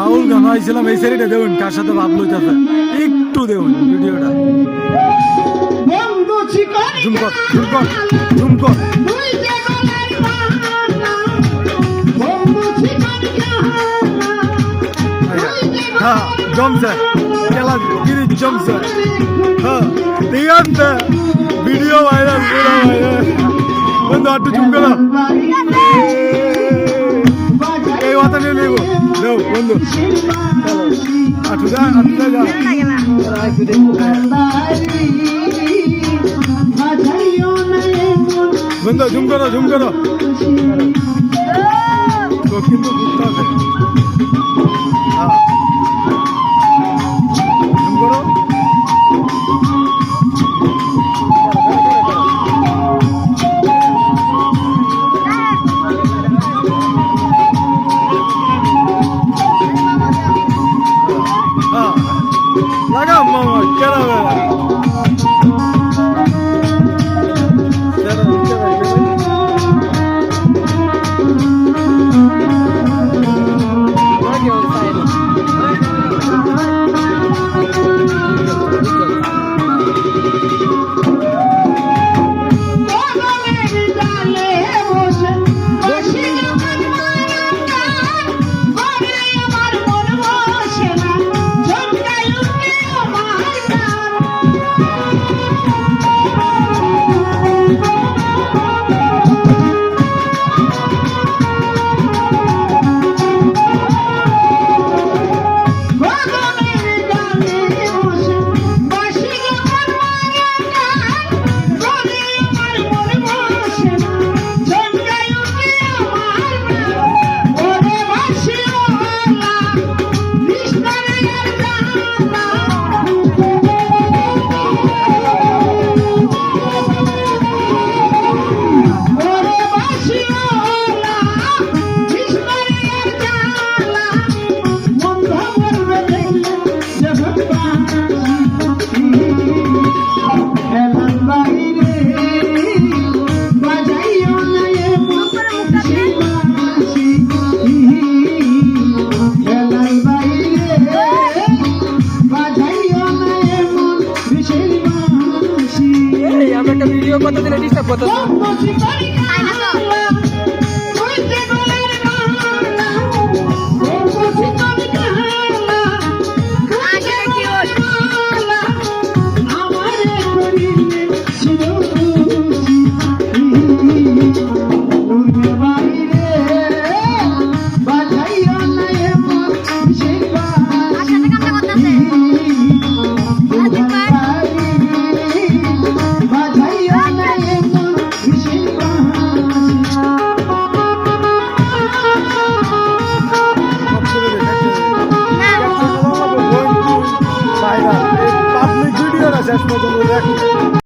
বাউল গান হয়েছিলাম এই সেরিটা দেবেন কার সাথে ভাব লইতেছে? একটু দেবেন ভিডিওটা। জুম কর জুম কর জুম কর। হ্যাঁ জমছে। খেলা গিরি জমছে। হ্যাঁ ভিডিও ভাইরাল পুরো ভাইরাল বন্ধু একটু জুম করো কথা নিয়ে নেব। দেও বন্ধু। আটু যা আটু যা যা বন্ধু জুম করো জুম করো। কিন্তু বুঝতে হবে। vamos, cara, এই cuánto tiene lista? ¿Cuánto? করতে পাবলিক ভিডিও না শেষ পর্যন্ত দেখ